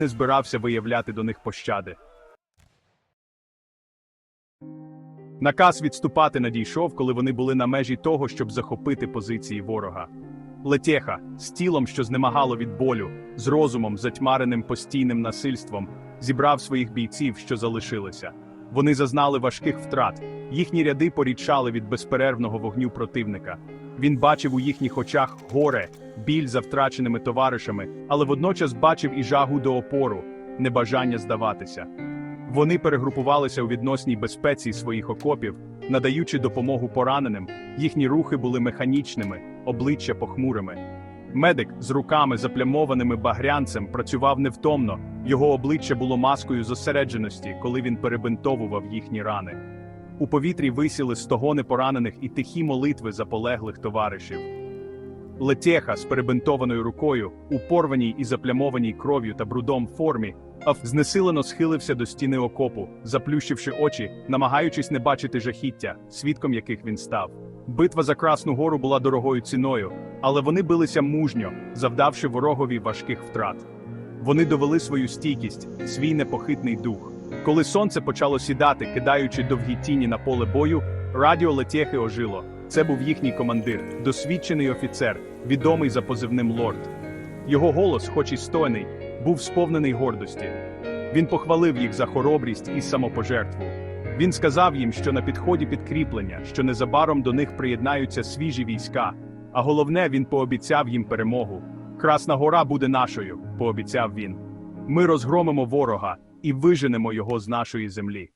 не збирався виявляти до них пощади. Наказ відступати надійшов, коли вони були на межі того, щоб захопити позиції ворога. Летєха, з тілом, що знемагало від болю, з розумом, затьмареним постійним насильством, зібрав своїх бійців, що залишилися. Вони зазнали важких втрат, їхні ряди порідшали від безперервного вогню противника. Він бачив у їхніх очах горе, біль за втраченими товаришами, але водночас бачив і жагу до опору, небажання здаватися. Вони перегрупувалися у відносній безпеці своїх окопів, надаючи допомогу пораненим, їхні рухи були механічними, обличчя похмурими. Медик з руками, заплямованими багрянцем, працював невтомно, його обличчя було маскою зосередженості, коли він перебинтовував їхні рани. У повітрі висіли стогони поранених і тихі молитви за полеглих товаришів. Летєха з перебинтованою рукою, у порваній і заплямованій кров'ю та брудом формі, Аф знесилено схилився до стіни окопу, заплющивши очі, намагаючись не бачити жахіття, свідком яких він став. Битва за Красну Гору була дорогою ціною, але вони билися мужньо, завдавши ворогові важких втрат. Вони довели свою стійкість, свій непохитний дух. Коли сонце почало сідати, кидаючи довгі тіні на поле бою, радіо Летєхи ожило. Це був їхній командир, досвідчений офіцер, відомий за позивним лорд. Його голос, хоч і стойний, був сповнений гордості. Він похвалив їх за хоробрість і самопожертву. Він сказав їм, що на підході підкріплення, що незабаром до них приєднаються свіжі війська. А головне, він пообіцяв їм перемогу. Красна гора буде нашою, пообіцяв він. Ми розгромимо ворога і виженемо його з нашої землі.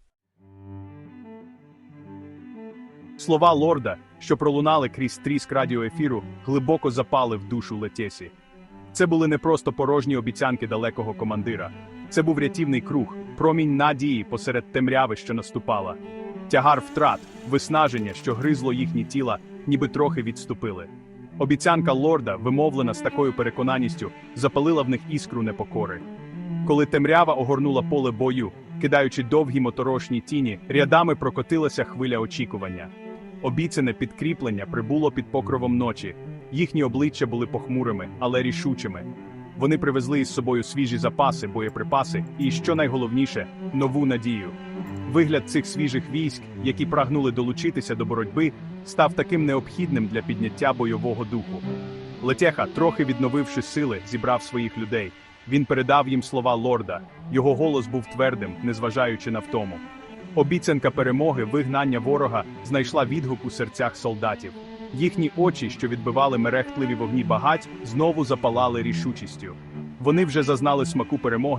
Слова лорда, що пролунали крізь тріск радіоефіру, глибоко запали в душу Летєсі. Це були не просто порожні обіцянки далекого командира. Це був рятівний круг, промінь надії посеред темряви, що наступала. Тягар втрат, виснаження, що гризло їхні тіла, ніби трохи відступили. Обіцянка лорда, вимовлена з такою переконаністю, запалила в них іскру непокори. Коли темрява огорнула поле бою, кидаючи довгі моторошні тіні, рядами прокотилася хвиля очікування. Обіцяне підкріплення прибуло під покровом ночі. Їхні обличчя були похмурими, але рішучими. Вони привезли із собою свіжі запаси, боєприпаси і, що найголовніше, нову надію. Вигляд цих свіжих військ, які прагнули долучитися до боротьби, став таким необхідним для підняття бойового духу. Летеха, трохи відновивши сили, зібрав своїх людей. Він передав їм слова лорда. Його голос був твердим, незважаючи на втому. Обіцянка перемоги, вигнання ворога знайшла відгук у серцях солдатів. Їхні очі, що відбивали мерехтливі вогні багать, знову запалали рішучістю. Вони вже зазнали смаку перемоги.